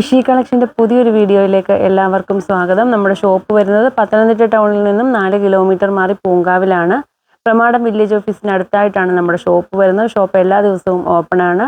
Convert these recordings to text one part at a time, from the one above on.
ഇഷി കളക്ഷന്റെ പുതിയൊരു വീഡിയോയിലേക്ക് എല്ലാവർക്കും സ്വാഗതം. നമ്മുടെ ഷോപ്പ് വരുന്നത് പത്തനംതിട്ട ടൗണിൽ നിന്നും നാല് കിലോമീറ്റർ മാറി പൂങ്കാവിലാണ്. പ്രമാടം വില്ലേജ് ഓഫീസിന് അടുത്തായിട്ടാണ് നമ്മുടെ ഷോപ്പ് വരുന്നത്. ഷോപ്പ് എല്ലാ ദിവസവും ഓപ്പൺ ആണ്.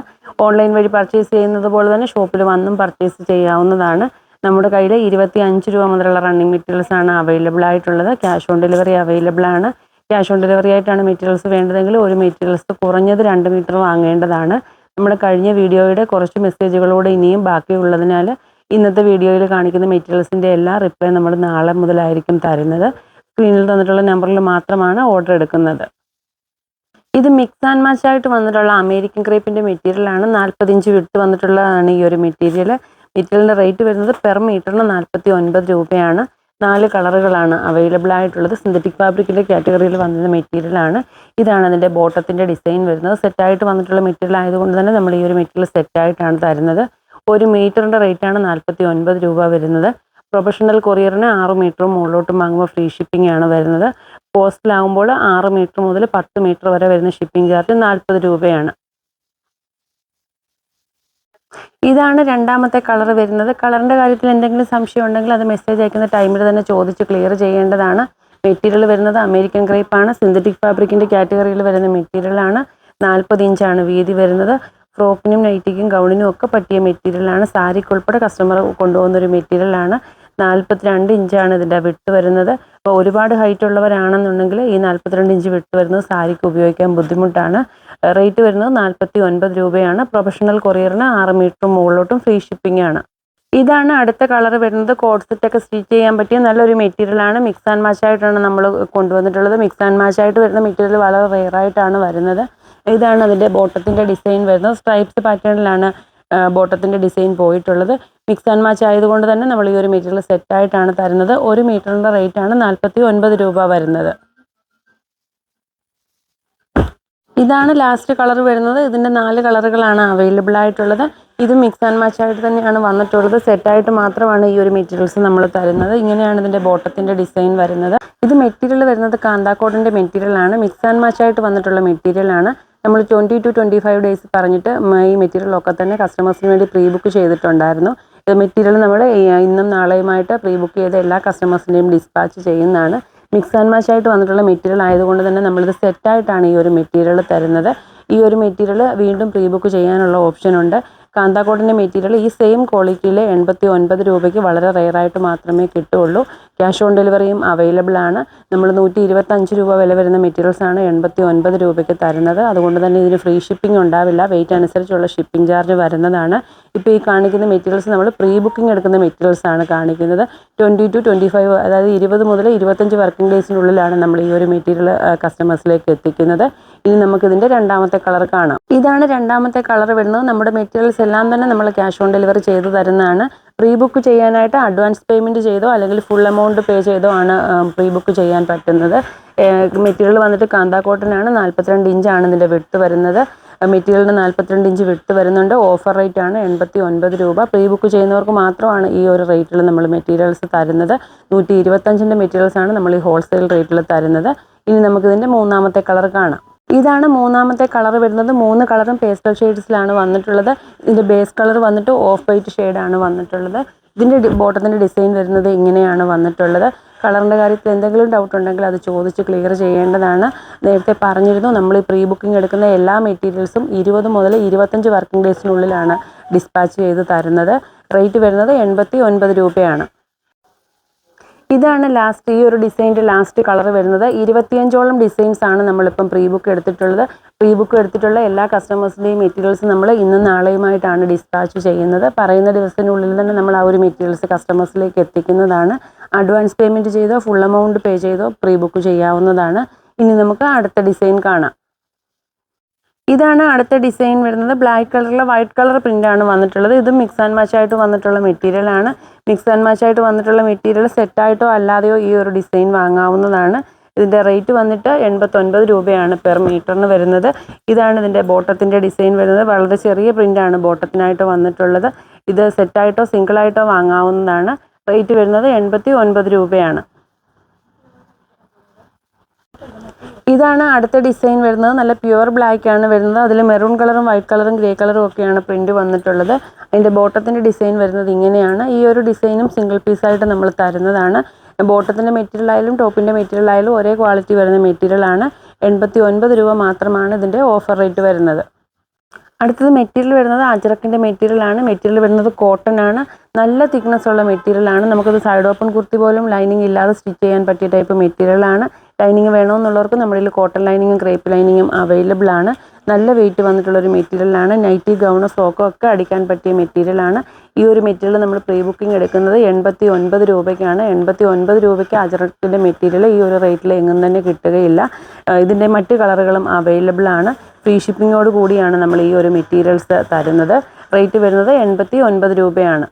ഓൺലൈൻ വഴി പർച്ചേസ് ചെയ്യുന്നത് പോലെ തന്നെ ഷോപ്പിൽ വന്നും പർച്ചേസ് ചെയ്യാവുന്നതാണ്. നമ്മുടെ കയ്യിൽ ഇരുപത്തി അഞ്ച് രൂപ മുതലുള്ള റണ്ണിങ് മെറ്റീരിയൽസ് ആണ് അവൈലബിൾ ആയിട്ടുള്ളത്. ക്യാഷ് ഓൺ ഡെലിവറി അവൈലബിൾ ആണ്. ക്യാഷ് ഓൺ ഡെലിവറി ആയിട്ടാണ് മെറ്റീരിയൽസ് വേണ്ടതെങ്കിൽ ഒരു മെറ്റീരിയൽസ് കുറഞ്ഞത് രണ്ട് മീറ്റർ വാങ്ങേണ്ടതാണ്. നമ്മുടെ കഴിഞ്ഞ വീഡിയോയുടെ കുറച്ച് മെസ്സേജുകളോട് ഇനിയും ബാക്കിയുള്ളതിനാൽ ഇന്നത്തെ വീഡിയോയിൽ കാണിക്കുന്ന മെറ്റീരിയൽസിന്റെ എല്ലാ റിപ്ലൈ നമ്മൾ നാളെ മുതലായിരിക്കും തരുന്നത്. സ്ക്രീനിൽ തന്നിട്ടുള്ള നമ്പറിൽ മാത്രമാണ് ഓർഡർ എടുക്കുന്നത്. ഇത് മിക്സ് ആൻഡ് മാച്ച് ആയിട്ട് വന്നിട്ടുള്ള അമേരിക്കൻ ക്രേപ്പിന്റെ മെറ്റീരിയലാണ് നാൽപ്പത് ഇഞ്ച് വിട്ട് വന്നിട്ടുള്ളതാണ് ഈ ഒരു മെറ്റീരിയൽ മെറ്റീരിയലിന്റെ റേറ്റ് വരുന്നത് പെർ മീറ്ററിന് നാൽപ്പത്തി ഒൻപത് രൂപയാണ്. നാല് കളറുകളാണ് അവൈലബിൾ ആയിട്ടുള്ളത് സിന്തറ്റിക് ഫാബ്രിക്കിന്റെ കാറ്റഗറിയിൽ വന്നിരുന്ന മെറ്റീരിയലാണ് ഇതാണ് അതിന്റെ ബോട്ടത്തിന്റെ ഡിസൈൻ വരുന്നത്. സെറ്റായിട്ട് വന്നിട്ടുള്ള മെറ്റീരിയൽ ആയതുകൊണ്ട് തന്നെ നമ്മൾ ഈ ഒരു മെറ്റീരിയൽ സെറ്റായിട്ടാണ് തരുന്നത്. ഒരു മീറ്ററിന്റെ റേറ്റാണ് നാൽപ്പത്തി ഒൻപത് രൂപ വരുന്നത്. പ്രൊഫഷണൽ കൊറിയറിന് ആറ് മീറ്ററും മുകളിലോട്ടും വാങ്ങുമ്പോൾ ഫ്രീ ഷിപ്പിംഗ് ആണ് വരുന്നത്. പോസ്റ്റിലാകുമ്പോൾ ആറ് മീറ്റർ മുതൽ പത്ത് മീറ്റർ വരെ വരുന്ന ഷിപ്പിംഗ് ചാർജ് നാൽപ്പത് രൂപയാണ്. ഇതാണ് രണ്ടാമത്തെ കളർ വരുന്നത്. കളറിന്റെ കാര്യത്തിൽ എന്തെങ്കിലും സംശയം ഉണ്ടെങ്കിൽ അത് മെസ്സേജ് അയക്കുന്ന ടൈമിൽ തന്നെ ചോദിച്ച് ക്ലിയർ ചെയ്യേണ്ടതാണ്. മെറ്റീരിയൽ വരുന്നത് അമേരിക്കൻ ക്രേപ്പ് ആണ്. സിന്തറ്റിക് ഫാബ്രിക്കിന്റെ കാറ്റഗറിയിൽ വരുന്ന മെറ്റീരിയലാണ് നാൽപ്പത് ഇഞ്ചാണ് വീതി വരുന്നത്. ഫ്രോക്കിനും നൈറ്റിക്കും ഗൗണിനും ഒക്കെ പറ്റിയ മെറ്റീരിയലാണ് സാരിക്കുൾപ്പെടെ കസ്റ്റമർ കൊണ്ടുപോകുന്ന ഒരു മെറ്റീരിയലാണ് നാൽപ്പത്തിരണ്ട് ഇഞ്ചാണ് ഇതിന്റെ വിട്ട് വരുന്നത്. അപ്പോൾ ഒരുപാട് ഹൈറ്റ് ഉള്ളവരാണെന്നുണ്ടെങ്കിൽ ഈ നാൽപ്പത്തിരണ്ട് ഇഞ്ച് വിട്ട് വരുന്നത് സാരിക്ക് ഉപയോഗിക്കാൻ ബുദ്ധിമുട്ടാണ്. റേറ്റ് വരുന്നത് നാൽപ്പത്തി ഒൻപത് രൂപയാണ് പ്രൊഫഷണൽ കൊറിയറിന് ആറ് മീറ്ററും മുകളിലോട്ടും ഫ്രീ ഷിപ്പിംഗ് ആണ്. ഇതാണ് അടുത്ത കളർ വരുന്നത്. കോഡ് സെറ്റ് ഒക്കെ സ്റ്റിച്ച് ചെയ്യാൻ പറ്റിയ നല്ലൊരു മെറ്റീരിയൽ ആണ്. മിക്സ് ആൻഡ് മാച്ച് ആയിട്ടാണ് നമ്മൾ കൊണ്ടുവന്നിട്ടുള്ളത്. മിക്സ് ആൻഡ് മാച്ച് ആയിട്ട് വരുന്ന മെറ്റീരിയൽ വളരെ റെയർ ആയിട്ടാണ് വരുന്നത്. ഇതാണ് അതിന്റെ ബോട്ടത്തിന്റെ ഡിസൈൻ വരുന്നത്. സ്ട്രൈപ്സ് പാറ്റേണിലാണ് ബോട്ടത്തിന്റെ ഡിസൈൻ പോയിട്ടുള്ളത്. മിക്സ് ആൻഡ് മാച്ച് ആയതുകൊണ്ട് തന്നെ നമ്മൾ ഈ ഒരു മെറ്റീരിയൽ സെറ്റായിട്ടാണ് തരുന്നത്. ഒരു മീറ്ററിന്റെ റേറ്റാണ് നാൽപ്പത്തി ഒൻപത് രൂപ വരുന്നത്. ഇതാണ് ലാസ്റ്റ് കളർ വരുന്നത്. ഇതിന്റെ നാല് കളറുകളാണ് അവൈലബിൾ ആയിട്ടുള്ളത്. ഇത് മിക്സ് ആൻഡ് മാച്ച് ആയിട്ട് തന്നെയാണ് വന്നിട്ടുള്ളത്. സെറ്റായിട്ട് മാത്രമാണ് ഈ ഒരു മെറ്റീരിയൽസ് നമ്മൾ തരുന്നത്. ഇങ്ങനെയാണ് ഇതിന്റെ ബോട്ടത്തിന്റെ ഡിസൈൻ വരുന്നത്. ഇത് മെറ്റീരിയൽ വരുന്നത് കാന്താക്കോട്ടിന്റെ മെറ്റീരിയലാണ് മിക്സ് ആൻഡ് മാച്ച് ആയിട്ട് വന്നിട്ടുള്ള മെറ്റീരിയലാണ് നമ്മൾ twenty to twenty five days പറഞ്ഞിട്ട് ഈ മെറ്റീരിയലൊക്കെ തന്നെ കസ്റ്റമേഴ്സിന് വേണ്ടി പ്രീ ബുക്ക് ചെയ്തിട്ടുണ്ടായിരുന്നു. മെറ്റീരിയൽ നമ്മൾ ഇന്നും നാളെയുമായിട്ട് പ്രീ ബുക്ക് ചെയ്ത എല്ലാ കസ്റ്റമേഴ്സിന്റെയും ഡിസ്പാച്ച് ചെയ്യുന്നതാണ്. മിക്സ് ആൻഡ് മാച്ച് ആയിട്ട് വന്നിട്ടുള്ള മെറ്റീരിയൽ ആയതുകൊണ്ട് തന്നെ നമ്മളിത് സെറ്റായിട്ടാണ് ഈ ഒരു മെറ്റീരിയൽ തരുന്നത്. ഈ ഒരു മെറ്റീരിയൽ വീണ്ടും പ്രീ ബുക്ക് ചെയ്യാനുള്ള ഓപ്ഷൻ ഉണ്ട്. കാന്താക്കോട്ടിന്റെ മെറ്റീരിയൽ ഈ സെയിം ക്വാളിറ്റിയിൽ എൺപത്തി ഒൻപത് രൂപയ്ക്ക് വളരെ റെയറായിട്ട് മാത്രമേ കിട്ടുകയുള്ളൂ ക്യാഷ് ഓൺ ഡെലിവറിയും അവൈലബിൾ ആണ്. നമ്മൾ നൂറ്റി ഇരുപത്തഞ്ച് രൂപ വില വരുന്ന മെറ്റീരിയൽസ് ആണ് എൺപത്തി ഒൻപത് രൂപയ്ക്ക് തരുന്നത്. അതുകൊണ്ട് തന്നെ ഇതിന് ഫ്രീ ഷിപ്പിംഗ് ഉണ്ടാവില്ല. വെയിറ്റ് അനുസരിച്ചുള്ള ഷിപ്പിംഗ് ചാർജ് വരുന്നതാണ്. ഇപ്പോൾ ഈ കാണിക്കുന്ന മെറ്റീരിയൽസ് നമ്മൾ പ്രീ ബുക്കിംഗ് എടുക്കുന്ന മെറ്റീരിയൽസ് ആണ് കാണിക്കുന്നത്. ട്വന്റി ടു ട്വന്റി ഫൈവ് അതായത് ഇരുപത് മുതൽ ഇരുപത്തഞ്ച് വർക്കിംഗ് ഡേയ്സിനുള്ളിലാണ് നമ്മൾ ഈ ഒരു മെറ്റീരിയൽ കസ്റ്റമേഴ്സിലേക്ക് എത്തിക്കുന്നത്. ഇനി നമുക്കിതിന്റെ രണ്ടാമത്തെ കളർ കാണാം. ഇതാണ് രണ്ടാമത്തെ കളർ വരുന്നത്. നമ്മുടെ മെറ്റീരിയൽസ് എല്ലാം തന്നെ നമ്മൾ ക്യാഷ് ഓൺ ഡെലിവറി ചെയ്ത് തരുന്നതാണ്. പ്രീ ബുക്ക് ചെയ്യാനായിട്ട് അഡ്വാൻസ് പേയ്മെന്റ് ചെയ്തോ അല്ലെങ്കിൽ ഫുൾ എമൗണ്ട് പേ ചെയ്തോ ആണ് പ്രീ ബുക്ക് ചെയ്യാൻ പറ്റുന്നത്. മെറ്റീരിയൽ വന്നിട്ട് കാന്താ കോട്ടനാണ് നാൽപ്പത്തിരണ്ട് ഇഞ്ചാണ് ഇതിന്റെ വിട്ട് വരുന്നത്. മെറ്റീരിയലിന് നാൽപ്പത്തിരണ്ട് ഇഞ്ച് വിട്ട് വരുന്നുണ്ട്. ഓഫർ റേറ്റ് ആണ് എൺപത്തി ഒൻപത് രൂപ. പ്രീ ബുക്ക് ചെയ്യുന്നവർക്ക് മാത്രമാണ് ഈ ഒരു റേറ്റിൽ നമ്മൾ മെറ്റീരിയൽസ് തരുന്നത്. നൂറ്റി ഇരുപത്തഞ്ചിന്റെ മെറ്റീരിയൽസാണ് നമ്മൾ ഈ ഹോൾസെയിൽ റേറ്റിൽ തരുന്നത്. ഇനി നമുക്കിതിന്റെ മൂന്നാമത്തെ കളർ കാണാം. ഇതാണ് മൂന്നാമത്തെ കളർ വരുന്നത്. മൂന്ന് കളറും പേസ്റ്റൽ ഷെയ്ഡ്സിലാണ് വന്നിട്ടുള്ളത്. ഇതിന്റെ ബേസ് കളർ വന്നിട്ട് ഓഫ് വൈറ്റ് ഷെയ്ഡാണ് വന്നിട്ടുള്ളത്. ഇതിന്റെ ബോട്ടത്തിന്റെ ഡിസൈൻ വരുന്നത് ഇങ്ങനെയാണ് വന്നിട്ടുള്ളത്. കളറിന്റെ കാര്യത്തിൽ എന്തെങ്കിലും ഡൗട്ട് ഉണ്ടെങ്കിൽ അത് ചോദിച്ച് ക്ലിയർ ചെയ്യേണ്ടതാണ്. നേരത്തെ പറഞ്ഞിരുന്നു നമ്മൾ ഈ പ്രീ ബുക്കിംഗ് എടുക്കുന്ന എല്ലാ മെറ്റീരിയൽസും ഇരുപത് മുതൽ ഇരുപത്തഞ്ച് വർക്കിംഗ് ഡേയ്സിനുള്ളിലാണ് ഡിസ്പാച്ച് ചെയ്ത് തരുന്നത്. റേറ്റ് വരുന്നത് എൺപത്തി ഒൻപത് രൂപയാണ്. ഇതാണ് ലാസ്റ്റ് ഈ ഒരു ഡിസൈന്റെ ലാസ്റ്റ് കളർ വരുന്നത്. ഇരുപത്തിയഞ്ചോളം ഡിസൈൻസ് ആണ് നമ്മളിപ്പം പ്രീ ബുക്ക് എടുത്തിട്ടുള്ളത്. പ്രീ ബുക്ക് എടുത്തിട്ടുള്ള എല്ലാ കസ്റ്റമേഴ്സിന്റെയും മെറ്റീരിയൽസ് നമ്മൾ ഇന്നും നാളെയുമായിട്ടാണ് ഡിസ്പാച്ച് ചെയ്യുന്നത്. പറയുന്ന ദിവസത്തിനുള്ളിൽ തന്നെ നമ്മൾ ആ ഒരു മെറ്റീരിയൽസ് കസ്റ്റമേഴ്സിലേക്ക് എത്തിക്കുന്നതാണ്. അഡ്വാൻസ് പേയ്മെന്റ് ചെയ്തോ ഫുൾ എമൗണ്ട് പേ ചെയ്തോ പ്രീ ബുക്ക് ചെയ്യാവുന്നതാണ്. ഇനി നമുക്ക് അടുത്ത ഡിസൈൻ കാണാം. ഇതാണ് അടുത്ത ഡിസൈൻ വരുന്നത്. ബ്ലാക്ക് കളറിലെ വൈറ്റ് കളർ പ്രിന്റാണ് വന്നിട്ടുള്ളത്. ഇത് മിക്സ് ആൻഡ് മാച്ച് ആയിട്ട് വന്നിട്ടുള്ള മെറ്റീരിയൽ ആണ്. മിക്സ് ആൻഡ് മാച്ച് ആയിട്ട് വന്നിട്ടുള്ള മെറ്റീരിയൽ സെറ്റായിട്ടോ അല്ലാതെയോ ഈ ഒരു ഡിസൈൻ വാങ്ങാവുന്നതാണ്. ഇതിന്റെ റേറ്റ് വന്നിട്ട് എൺപത്തൊൻപത് രൂപയാണ് പെർ മീറ്ററിന് വരുന്നത്. ഇതാണ് ഇതിന്റെ ബോട്ടത്തിന്റെ ഡിസൈൻ വരുന്നത്. വളരെ ചെറിയ പ്രിന്റാണ് ബോട്ടത്തിനായിട്ട് വന്നിട്ടുള്ളത്. ഇത് സെറ്റായിട്ടോ സിംഗിളായിട്ടോ വാങ്ങാവുന്നതാണ്. റേറ്റ് വരുന്നത് എൺപത്തി ഒൻപത് രൂപയാണ്. ഇതാണ് അടുത്ത ഡിസൈൻ വരുന്നത്. നല്ല പ്യുവർ ബ്ലാക്ക് ആണ് വരുന്നത്. അതിൽ മെറൂൺ കളറും വൈറ്റ് കളറും ഗ്രേ കളറും ഒക്കെയാണ് പ്രിന്റ് വന്നിട്ടുള്ളത്. അതിന്റെ ബോട്ടത്തിന്റെ ഡിസൈൻ വരുന്നത് ഇങ്ങനെയാണ്. ഈ ഒരു ഡിസൈനും സിംഗിൾ പീസായിട്ട് നമ്മൾ തരുന്നതാണ്. ബോട്ടത്തിന്റെ മെറ്റീരിയൽ ആയാലും ടോപ്പിന്റെ മെറ്റീരിയൽ ആയാലും ഒരേ ക്വാളിറ്റി വരുന്ന മെറ്റീരിയൽ ആണ്. എൺപത്തി ഒൻപത് രൂപ മാത്രമാണ് ഇതിന്റെ ഓഫർ റേറ്റ് വരുന്നത്. അടുത്തത് മെറ്റീരിയൽ വരുന്നത് അജറക്കിന്റെ മെറ്റീരിയൽ ആണ്. മെറ്റീരിയൽ വരുന്നത് കോട്ടൺ ആണ്. നല്ല തിക്നെസ് ഉള്ള മെറ്റീരിയൽ ആണ്. നമുക്കത് സൈഡ് ഓപ്പൺ കുർത്തി പോലും ലൈനിങ് ഇല്ലാതെ സ്റ്റിച്ച് ചെയ്യാൻ പറ്റിയ ടൈപ്പ് മെറ്റീരിയൽ ആണ്. ലൈനിങ് വേണമെന്നുള്ളവർക്ക് നമ്മുടെ കോട്ടൺ ലൈനിങ്ങും ക്രേപ്പ് ലൈനിങ്ങും അവൈലബിൾ ആണ്. നല്ല വെയിറ്റ് വന്നിട്ടുള്ള ഒരു മെറ്റീരിയലാണ് നൈറ്റി ഗൗണ് ഫ്രോക്കോ ഒക്കെ അടിക്കാൻ പറ്റിയ മെറ്റീരിയലാണ് ഈ ഒരു മെറ്റീരിയൽ നമ്മൾ പ്രീ ബുക്കിംഗ് എടുക്കുന്നത് എൺപത്തി ഒൻപത് രൂപയ്ക്കാണ്. എൺപത്തി ഒൻപത് രൂപയ്ക്ക് അജറക്കിന്റെ മെറ്റീരിയൽ ഈ ഒരു റേറ്റിൽ എങ്ങും തന്നെ കിട്ടുകയില്ല. ഇതിന്റെ മറ്റ് കളറുകളും അവൈലബിൾ ആണ്. ഫ്രീ ഷിപ്പിങ്ങോട് കൂടിയാണ് നമ്മൾ ഈ ഒരു മെറ്റീരിയൽസ് തരുന്നത്. റേറ്റ് വരുന്നത് എൺപത്തി ഒൻപത് രൂപയാണ്.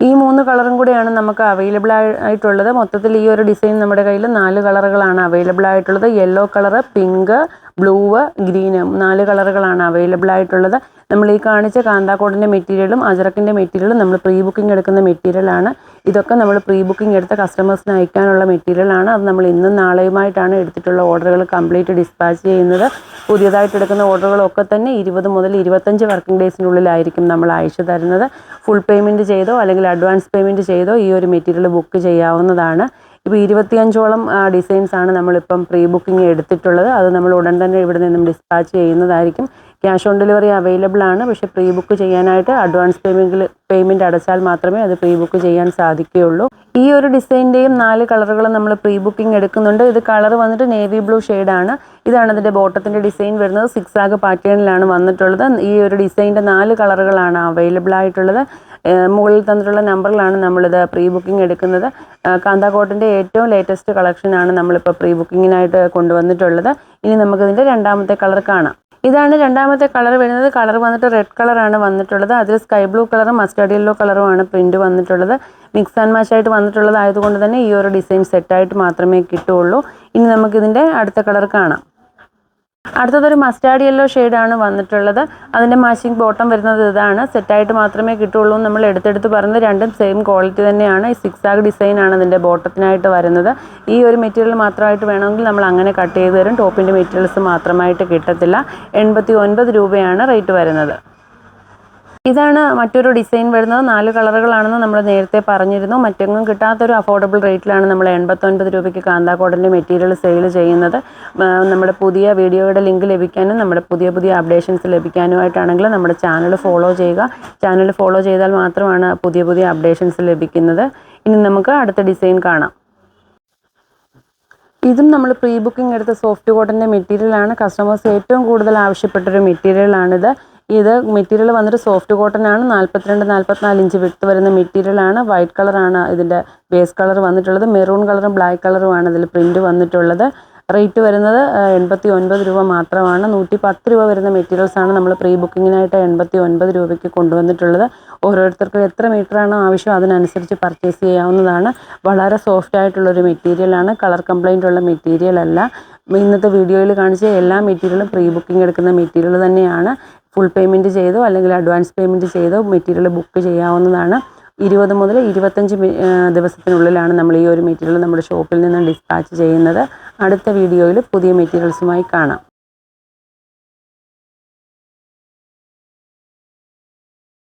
ഈ മൂന്ന് കളറും കൂടെയാണ് നമുക്ക് അവൈലബിൾ ആയിട്ടുള്ളത്. മൊത്തത്തിൽ ഈ ഒരു ഡിസൈൻ നമ്മുടെ കയ്യിൽ നാല് കളറുകളാണ് അവൈലബിൾ ആയിട്ടുള്ളത്. Yellow colour pink blue green നാല് കളറുകളാണ് അവൈലബിൾ ആയിട്ടുള്ളത്. നമ്മൾ ഈ കാണിച്ച കാന്താക്കോടിന്റെ മെറ്റീരിയലും അജറക്കിന്റെ മെറ്റീരിയലും നമ്മൾ പ്രീ ബുക്കിംഗ് എടുക്കുന്ന മെറ്റീരിയലാണ് ഇതൊക്കെ നമ്മൾ പ്രീ ബുക്കിംഗ് എടുത്ത കസ്റ്റമേഴ്സിന് അയക്കാനുള്ള മെറ്റീരിയലാണ് അത് നമ്മൾ ഇന്നും നാളെയുമായിട്ടാണ് എടുത്തിട്ടുള്ള ഓർഡറുകൾ കംപ്ലീറ്റ് ഡിസ്പാച്ച് ചെയ്യുന്നത്. പുതിയതായിട്ട് എടുക്കുന്ന ഓർഡറുകളൊക്കെ തന്നെ ഇരുപത് മുതൽ ഇരുപത്തഞ്ച് വർക്കിംഗ് ഡേയ്സിനുള്ളിലായിരിക്കും നമ്മൾ അയച്ചു തരുന്നത്. ഫുൾ പേയ്മെന്റ് ചെയ്തോ അല്ലെങ്കിൽ അഡ്വാൻസ് പേയ്മെന്റ് ചെയ്തോ ഈ ഒരു മെറ്റീരിയൽ ബുക്ക് ചെയ്യാവുന്നതാണ്. ഇപ്പോൾ ഇരുപത്തിയഞ്ചോളം ഡിസൈൻസാണ് നമ്മളിപ്പം പ്രീ ബുക്കിംഗ് എടുത്തിട്ടുള്ളത്. അത് നമ്മൾ ഉടൻ തന്നെ ഇവിടെ നിന്നും ഡിസ്പാച്ച് ചെയ്യുന്നതായിരിക്കും. ക്യാഷ് ഓൺ ഡെലിവറി അവൈലബിൾ ആണ്. പക്ഷേ പ്രീ ബുക്ക് ചെയ്യാനായിട്ട് അഡ്വാൻസ് പേയ്മെന്റിൽ പേയ്മെന്റ് അടച്ചാൽ മാത്രമേ അത് പ്രീ ബുക്ക് ചെയ്യാൻ സാധിക്കുകയുള്ളൂ. ഈ ഒരു ഡിസൈന്റെയും നാല് കളറുകളും നമ്മൾ പ്രീ ബുക്കിംഗ് എടുക്കുന്നുണ്ട്. ഇത് കളർ വന്നിട്ട് നേവി ബ്ലൂ ആണ്. ഇതാണ് ഇതിന്റെ ബോട്ടത്തിന്റെ ഡിസൈൻ വരുന്നത്. സിക്സ് ആഗ് പാറ്റേണിലാണ് വന്നിട്ടുള്ളത്. ഈ ഒരു ഡിസൈന്റെ നാല് കളറുകളാണ് അവൈലബിൾ ആയിട്ടുള്ളത്. മുകളിൽ തന്നിട്ടുള്ള നമ്പറിലാണ് നമ്മളിത് പ്രീ ബുക്കിംഗ് എടുക്കുന്നത്. കാന്താകോട്ടിന്റെ കാന്ത ഏറ്റവും ലേറ്റസ്റ്റ് കളക്ഷനാണ് നമ്മളിപ്പോൾ പ്രീ ബുക്കിങ്ങിനായിട്ട് കൊണ്ടുവന്നിട്ടുള്ളത്. ഇനി നമുക്കിതിന്റെ രണ്ടാമത്തെ കളർ കാണാം. ഇതാണ് രണ്ടാമത്തെ കളർ വരുന്നത്. കളർ വന്നിട്ട് റെഡ് കളറാണ് വന്നിട്ടുള്ളത്. അതിൽ സ്കൈ ബ്ലൂ കളറും മസ്റ്റേർഡ് യെല്ലോ കളറുമാണ് പ്രിന്റ് വന്നിട്ടുള്ളത്. മിക്സ് ആൻഡ് മാച്ച് ആയിട്ട് വന്നിട്ടുള്ളത് ആയതുകൊണ്ട് തന്നെ ഈ ഒരു ഡിസൈൻ സെറ്റായിട്ട് മാത്രമേ കിട്ടുകയുള്ളൂ. ഇനി നമുക്കിതിന്റെ അടുത്ത കളർ കാണാം. അടുത്തതൊരു മസ്റ്റാർഡ് യെല്ലോ ഷെയ്ഡാണ് വന്നിട്ടുള്ളത്. അതിന്റെ മാച്ചിങ് ബോട്ടം വരുന്നത് ഇതാണ്. സെറ്റായിട്ട് മാത്രമേ കിട്ടുള്ളൂ നമ്മൾ എടുത്തെടുത്ത് പറഞ്ഞത് രണ്ടും സെയിം ക്വാളിറ്റി തന്നെയാണ്. ഈ സിക്സ് ആഗ് ഡിസൈൻ ആണ് ഇതിന്റെ ബോട്ടത്തിനായിട്ട് വരുന്നത്. ഈ ഒരു മെറ്റീരിയൽ മാത്രമായിട്ട് വേണമെങ്കിൽ നമ്മൾ അങ്ങനെ കട്ട് ചെയ്ത് തരും. ടോപ്പിന്റെ മെറ്റീരിയൽസ് മാത്രമായിട്ട് കിട്ടത്തില്ല. എൺപത്തി രൂപയാണ് റേറ്റ് വരുന്നത്. ഇതാണ് മറ്റൊരു ഡിസൈൻ വരുന്നത്. നാല് കളറുകളാണെന്ന് നമ്മൾ നേരത്തെ പറഞ്ഞിരുന്നു. മറ്റെങ്ങും കിട്ടാത്തൊരു അഫോർഡബിൾ റേറ്റിലാണ് നമ്മൾ എൺപത്തൊൻപത് രൂപയ്ക്ക് കാന്താക്കോടന്റെ മെറ്റീരിയൽ സെയിൽ ചെയ്യുന്നത്. നമ്മുടെ പുതിയ വീഡിയോയുടെ ലിങ്ക് ലഭിക്കാനും നമ്മുടെ പുതിയ പുതിയ അപ്ഡേഷൻസ് ലഭിക്കാനുമായിട്ടാണെങ്കിൽ നമ്മുടെ ചാനൽ ഫോളോ ചെയ്യുക. ചാനൽ ഫോളോ ചെയ്താൽ മാത്രമാണ് പുതിയ പുതിയ അപ്ഡേഷൻസ് ലഭിക്കുന്നത്. ഇനി നമുക്ക് അടുത്ത ഡിസൈൻ കാണാം. ഇതും നമ്മൾ പ്രീ ബുക്കിംഗ് എടുത്ത സോഫ്റ്റ് കോട്ടന്റെ മെറ്റീരിയലാണ് കസ്റ്റമേഴ്സ് ഏറ്റവും കൂടുതൽ ആവശ്യപ്പെട്ടൊരു മെറ്റീരിയലാണിത് ഇത് മെറ്റീരിയൽ വന്നിട്ട് സോഫ്റ്റ് കോട്ടൺ ആണ്. നാൽപ്പത്തിരണ്ട് നാൽപ്പത്തിനാല് ഇഞ്ച് വിട്ട് വരുന്ന മെറ്റീരിയൽ ആണ്. വൈറ്റ് കളറാണ് ഇതിന്റെ ബേസ് കളർ വന്നിട്ടുള്ളത്. മെറൂൺ കളറും ബ്ലാക്ക് കളറുമാണ് ഇതിൽ പ്രിന്റ് വന്നിട്ടുള്ളത്. റേറ്റ് വരുന്നത് എൺപത്തി ഒൻപത് രൂപ മാത്രമാണ്. നൂറ്റി പത്ത് രൂപ വരുന്ന മെറ്റീരിയൽസാണ് നമ്മൾ പ്രീ ബുക്കിങ്ങിനായിട്ട് എൺപത്തി ഒൻപത് രൂപയ്ക്ക് കൊണ്ടുവന്നിട്ടുള്ളത്. ഓരോരുത്തർക്കും എത്ര മീറ്ററാണോ ആവശ്യം അതിനനുസരിച്ച് പർച്ചേസ് ചെയ്യാവുന്നതാണ്. വളരെ സോഫ്റ്റ് ആയിട്ടുള്ളൊരു മെറ്റീരിയലാണ് കളർ കംപ്ലൈന്റ് ഉള്ള മെറ്റീരിയൽ അല്ല. ഇന്നത്തെ വീഡിയോയിൽ കാണിച്ച എല്ലാ മെറ്റീരിയലും പ്രീ ബുക്കിംഗ് എടുക്കുന്ന മെറ്റീരിയൽ തന്നെയാണ്. ഫുൾ പേയ്മെന്റ് ചെയ്തോ അല്ലെങ്കിൽ അഡ്വാൻസ് പേയ്മെന്റ് ചെയ്തോ മെറ്റീരിയൽ ബുക്ക് ചെയ്യാവുന്നതാണ്. ഇരുപത് മുതൽ ഇരുപത്തഞ്ച് ദിവസത്തിനുള്ളിലാണ് നമ്മൾ ഈ ഒരു മെറ്റീരിയൽ നമ്മുടെ ഷോപ്പിൽ നിന്ന് ഡിസ്പാച്ച് ചെയ്യുന്നത്. അടുത്ത വീഡിയോയിൽ പുതിയ മെറ്റീരിയൽസുമായി കാണാം.